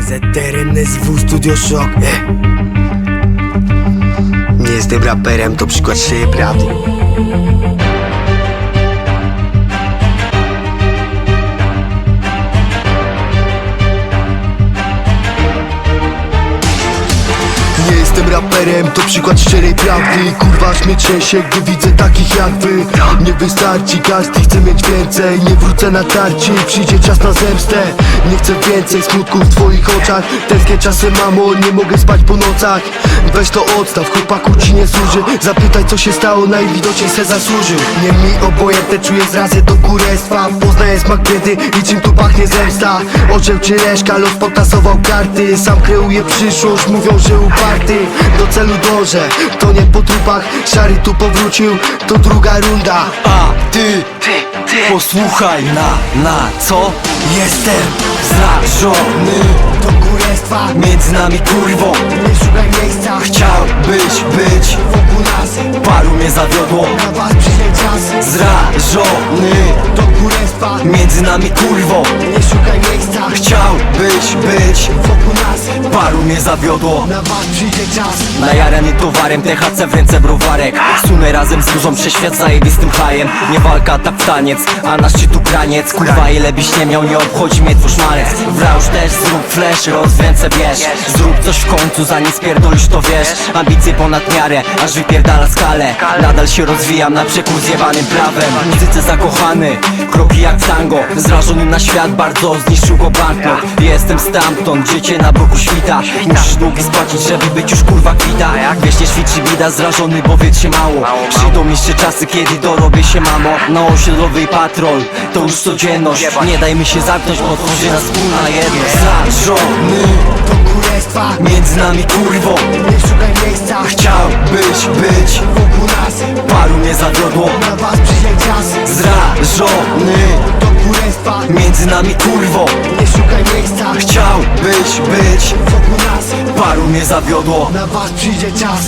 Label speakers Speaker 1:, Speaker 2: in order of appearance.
Speaker 1: PZTR NSW Studio Shock eh. Nie jestem raperem, to przykład szczerej prawdy raperem, to przykład szczerej prawdy. Kurwa mnie trzęsie, gdy widzę takich jak wy. Nie wystarczy, każdy chce mieć więcej. Nie wrócę na tarczy, przyjdzie czas na zemstę. Nie chcę więcej smutku w twoich oczach. Tęsknię czasem mamo, nie mogę spać po nocach. Weź to odstaw, chłopaku ci nie służy. Zapytaj co się stało, najwidoczniej se zasłużył Nie mi obojętne, czuję zrazę do kurestwa Poznaję smak biedy i czym tu pachnie zemsta. Orzeł czy reszka, los potasował karty. Sam kreuję przyszłość, mówią, że uparty Do celu dążę, to nie po trupach. Szary tu powrócił, to druga runda.
Speaker 2: A ty, posłuchaj na, na co? Jestem zrażony.
Speaker 1: Do kurestwa,
Speaker 2: Między nami kurwą
Speaker 1: nie szukaj miejsca.
Speaker 2: Chciałbyś być
Speaker 1: Wokół nas,
Speaker 2: Paru mnie zawiodło.
Speaker 1: Na was przyjdzie czas.
Speaker 2: Zrażony
Speaker 1: kurestwa,
Speaker 2: Między nami kurwą
Speaker 1: nie szukaj miejsca.
Speaker 2: Chciałbyś być
Speaker 1: Wokół nas,
Speaker 2: Paru mnie zawiodło.
Speaker 1: Na was przyjdzie czas.
Speaker 2: Najarany towarem, THC w ręce browarek. Sunę razem z burzą, przeświat zajebistym hajem. Nie walka, tak w taniec, a na szczytu kraniec? Kurwa ile byś nie miał, nie obchodzi mnie twój szmalec. W rausz też zrób flash, rozwęcę bierz Zrób coś w końcu, zanim spierdolisz to wiesz. Ambicje ponad miarę, aż wypierdala skalę. Nadal się rozwijam na przekór zjebanym prawem. W muzyce zakochany, kroki jak tango. Zrażony na świat, bardzo zniszczył go banknot Jestem stamtąd, gdzie cię na boku świta. Musisz długi spłacić, żeby być już kurwa kwita. Wiesz nie świeci bida, zrażony, bo wie się mało. Przyjdą jeszcze czasy, kiedy dorobię się mamo. Na osiedlowej patrol, to już codzienność. Nie dajmy się zamknąć, bo tworzy nas wspólna jedność. Zrażony,
Speaker 1: Do kurestwa,
Speaker 2: między nami kurwą
Speaker 1: nie szukaj miejsca.
Speaker 2: Chciałbyś być,
Speaker 1: Wokół nas,
Speaker 2: paru mnie zawiodło.
Speaker 1: Na was
Speaker 2: Zrażony,
Speaker 1: Do kurestwa,
Speaker 2: między nami kurwą
Speaker 1: nie szukaj miejsca.
Speaker 2: Chciałbyś być,
Speaker 1: Wokół nas,
Speaker 2: paru mnie zawiodło.
Speaker 1: Na was przyjdzie czas